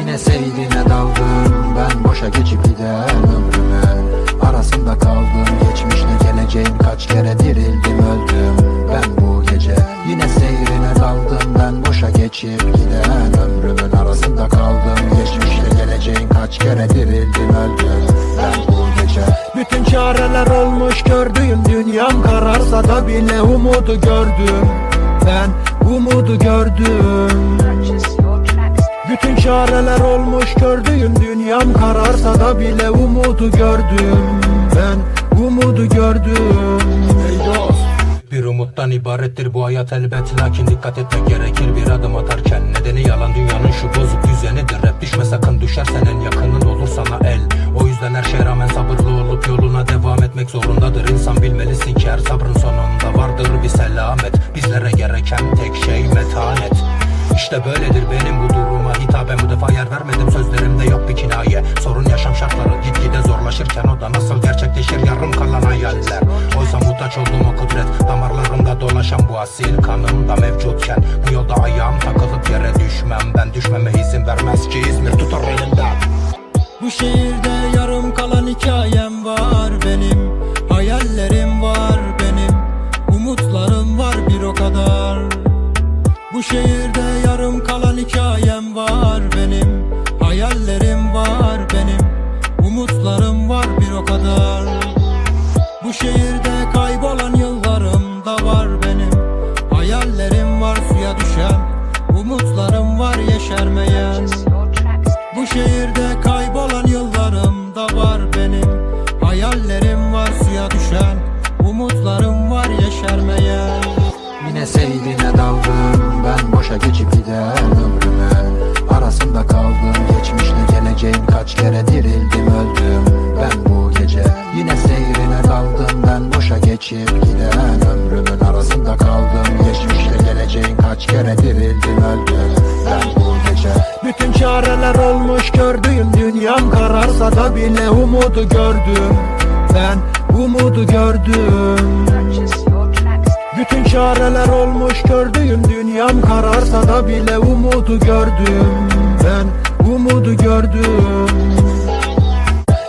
Yine seyrine daldım. Ben boşa geçip giden ömrümün Arasında kaldım. Geçmişle geleceğim. Kaç kere dirildim öldüm. Ben bu gece yine seyrine daldım. Ben boşa geçip giden ömrümün Arasında kaldım. Geçmişle geleceğim. Kaç kere dirildim öldüm. Ben bu gece Bütün çareler olmuş. Gördüğüm dünyam kararsa da bile umudu gördüm. Ben umudu gördüm. Bütün çareler olmuş gördüğüm dünyam kararsa da bile umudu gördüm. Ben umudu gördüm. Ey dost. Bir umuttan ibarettir bu hayat elbet. Lakin dikkat etmek gerekir bir adım atarken Nedeni yalan. Dünyanın şu bozuk düzenidir. Rap düşme sakın düşersen en yakının olur sana el. O yüzden her şeye rağmen sabırlı olup yoluna devam etmek zorundadır. İnsan bilmelisin ki her sabrın sonunda vardır bir selamet. Bizlere gereken tek şey metanet. İşte böyledir benim bu duruma muhtaç olduğum o kudret Damarlarımda dolaşan bu asil kanımda mevcutken Bu yolda ayağım takılıp yere düşmem. Ben düşmeme izin vermez ki İzmir tutar elimden Bu şehirde yarım kalan hikayem var benim Hayallerim var benim Umutlarım var bir o kadar. Bu şehirde yarım kalan hikayem var benim Hayallerim var benim Umutlarım var bir o kadar. Bu şehirde yeşermeyen Yine seyrine daldım. Ben boşa geçip giden ömrümün Arasında kaldım. Geçmişle geleceğim. Kaç kere dirildim öldüm. Ben bu gece yine seyrine daldım. Ben boşa geçip giden ömrümün Arasında kaldım. Geçmişle geleceğim. Kaç kere dirildim öldüm. Ben bu gece. Bütün çareler olmuş. Gördüğüm dünyam kararsa da bile umudu gördüm. Ben umudu gördüm. Bütün çareler olmuş gördüğüm dünyam kararsa da bile umudu gördüm Ben. Umudu gördüm.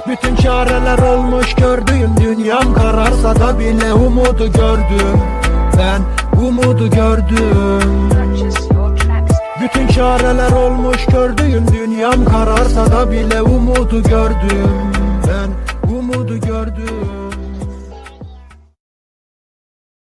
Bütün çareler olmuş gördüğüm dünyam kararsa da bile umudu gördüm Ben. Umudu gördüm. Bütün çareler olmuş gördüğüm dünyam kararsa da bile umudu gördüm